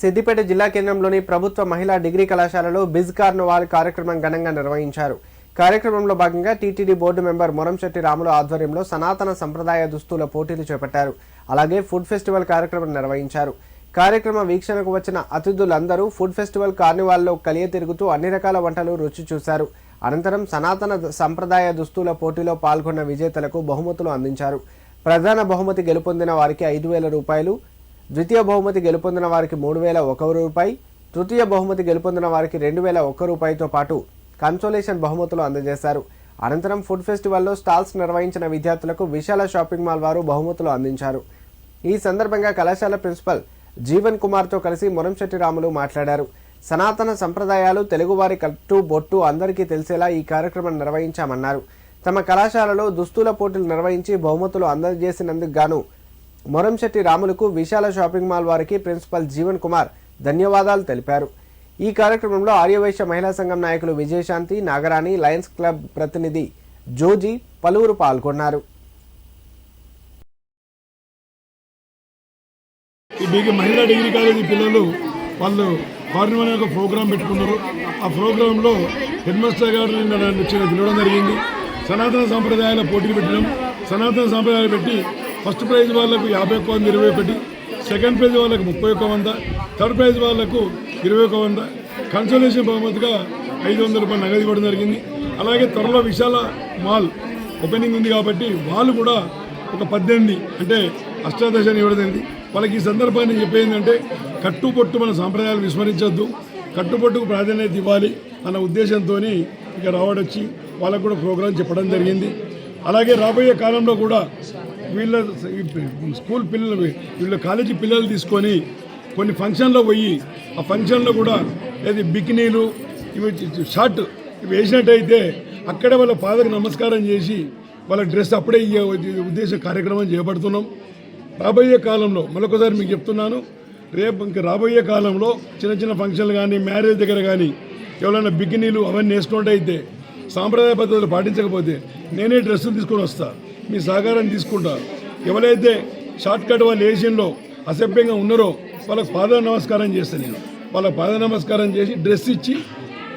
సిద్దిపేట జిల్లా కేంద్రంలోని ప్రభుత్వ మహిళా డిగ్రీ కళాశాలలో బిజ్ కార్నవాల్ కార్యక్రమం ఘనంగా నిర్వహించారు. కార్యక్రమంలో భాగంగా TTD board member Moramshetti Ramulu ఆధ్వర్యంలో సనాతన సంప్రదాయ దుస్తుల పోటీలు చేపట్టారు. అలాగే ఫుడ్ ఫెస్టివల్ కార్యక్రమం నిర్వహించారు. కార్యక్రమ వీక్షణకు వచ్చిన అతిథులందరూ ఫుడ్ ఫెస్టివల్ కార్నివాల్లో కలియ తిరుగుతూ అన్ని రకాల వంటలు రుచి చూశారు. అనంతరం సనాతన సంప్రదాయ దుస్తుల పోటీలో పాల్గొన్న విజేతలకు బహుమతులు అందించారు. ప్రధాన బహుమతి గెలుపొందిన వారికి ఐదు వేల రూపాయలు ద్వితీయ బహుమతి గెలుపొందిన వారికి మూడు వేల ఒక రూపాయి తృతీయ బహుమతి గెలుపొందిన వారికి రెండు వేల ఒక్క రూపాయితో పాటు కన్సోలేషన్ బహుమతులు అందజేశారు. అనంతరం ఫుడ్ ఫెస్టివల్లో స్టాల్స్ నిర్వహించిన విద్యార్థులకు విశాల షాపింగ్ మాల్ వారు బహుమతులు అందించారు. ఈ సందర్భంగా కళాశాల ప్రిన్సిపల్ జీవన్ కుమార్తో కలిసి మురంశెట్టి రాములు మాట్లాడారు. సనాతన సంప్రదాయాలు తెలుగువారి కట్టు బొట్టు అందరికీ తెలిసేలా ఈ కార్యక్రమం నిర్వహించామన్నారు. తమ కళాశాలలో దుస్తుల పోటీలు నిర్వహించి బహుమతులు అందజేసినందుకు గాను మొరంశెట్టి రాములకు విశాల షాపింగ్ మాల్ వారికి ప్రిన్సిపల్ జీవన్ కుమార్ ధన్యవాదాలు తెలిపారు. ఈ కార్యక్రమంలో ఆర్యవైశ్య మహిళా సంఘం నాయకులు విజయశాంతి నాగరాణి లయన్స్ క్లబ్ ప్రతినిధి జోజీ పలువురు పాల్గొన్నారు. ఈ మహిళా డిగ్రీ కాలేజీ పిల్లలు వాళ్ళు కార్నివల్ అనే ఒక ప్రోగ్రాం పెట్టుకున్నారు. ఆ ప్రోగ్రాంలో హెడ్మాస్టర్ గారు నిన్న నన్ను పిలవడం జరిగింది. సనాతన సాంప్రదాయాల పోటీలు పెట్టడం సనాతన సాంప్రదాయాలు పెట్టి ఫస్ట్ ప్రైజ్ వాళ్ళకు యాభై ఒక్క వంద ఇరవై ఒకటి. సెకండ్ ప్రైజ్ వాళ్ళకు ముప్పై ఒక్క వంద. థర్డ్ ప్రైజ్ వాళ్ళకు ఇరవై ఒక్క వంద. కన్సోలేషన్ బహుమతిగా ఐదు వందల రూపాయలు నగదు ఇవ్వడం జరిగింది. అలాగే త్వరలో విశాల మాల్ ఓపెనింగ్ ఉంది కాబట్టి వాళ్ళు కూడా ఒక పద్దెనిమిది అంటే అష్టాదశాన్ని ఇవ్వడం జరిగింది. వాళ్ళకి ఈ సందర్భాన్ని చెప్పేందంటే కట్టుబొట్టు మన సాంప్రదాయాలు విస్మరించొద్దు. కట్టుబొట్టుకు ప్రాధాన్యత ఇవ్వాలి అన్న ఉద్దేశంతో ఇక రావడొచ్చి వాళ్ళకు కూడా ప్రోగ్రాం చెప్పడం జరిగింది. అలాగే రాబోయే కాలంలో కూడా వీళ్ళ స్కూల్ పిల్లలు వీళ్ళ కాలేజీ పిల్లలు తీసుకొని కొన్ని ఫంక్షన్లో పోయి ఆ ఫంక్షన్లో కూడా ఏది బికినీలు ఇవి షార్ట్ ఇవి వేసినట్టయితే అక్కడే వాళ్ళ పాదకు నమస్కారం చేసి వాళ్ళ డ్రెస్ అప్పుడే ఇయ్యే ఉద్దేశ కార్యక్రమం చేపడుతున్నాం. రాబోయే కాలంలో మరొకసారి మీకు చెప్తున్నాను రేపు ఇంకా రాబోయే కాలంలో చిన్న చిన్న ఫంక్షన్లు కానీ మ్యారేజ్ దగ్గర కానీ ఎవరైనా బికినీలు అవన్నీ వేసుకున్నట్టయితే సాంప్రదాయ పద్ధతులు పాటించకపోతే నేనే డ్రెస్సులు తీసుకొని వస్తాను మీ సహకారాన్ని తీసుకుంటా. ఎవరైతే షార్ట్కట్ వాళ్ళ ఏషియన్లో అసభ్యంగా ఉన్నారో వాళ్ళకు పాద నమస్కారం చేస్తాను నేను. వాళ్ళకి పాద నమస్కారం చేసి డ్రెస్ ఇచ్చి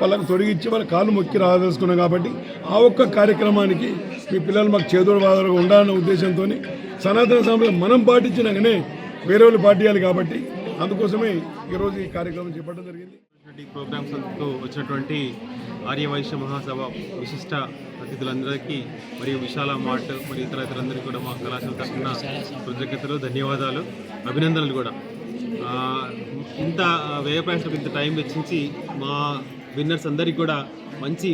వాళ్ళకు తొడిగిచ్చి వాళ్ళ కాళ్ళు మొక్కి రాదలుచుకున్నాం కాబట్టి ఆ ఒక్క కార్యక్రమానికి మీ పిల్లలు మాకు చేదోడు బాధలుగా ఉండాలన్న ఉద్దేశంతో సనాతన సంప్రదాయం మనం పాటించినాకనే వేరే వాళ్ళు పాటించాలి కాబట్టి అందుకోసమే ఈరోజు ఈ కార్యక్రమం చేపట్టడం జరిగింది. ఈ ప్రోగ్రామ్స్తో వచ్చినటువంటి ఆర్యవైశ్య మహాసభ విశిష్ట అతిథులందరికీ మరియు విశాల మార్ట్ మరియు ఇతర ఇతరులందరికీ కూడా మా కళాశాల తరఫున కృతజ్ఞతలు ధన్యవాదాలు అభినందనలు కూడా. ఇంత వ్యయ ఇంత టైం వెచ్చించి మా విన్నర్స్ అందరికీ కూడా మంచి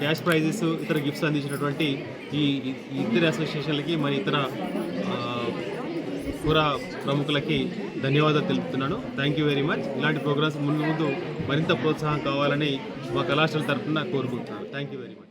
క్యాష్ ప్రైజెస్ ఇతర గిఫ్ట్స్ అందించినటువంటి ఈ ఈ ఇద్దరు అసోసియేషన్లకి మరి ఇతర ఆ, పూర ప్రముఖులకి ధన్యవాదాలు తెలుపుతున్నాను. థ్యాంక్ యూ వెరీ మచ్ ఇలాంటి ప్రోగ్రామ్స్ ముందు ముందు మరింత ప్రోత్సాహం కావాలని మా కళాశాల తరఫున కోరుకుంటున్నాను. Thank you very much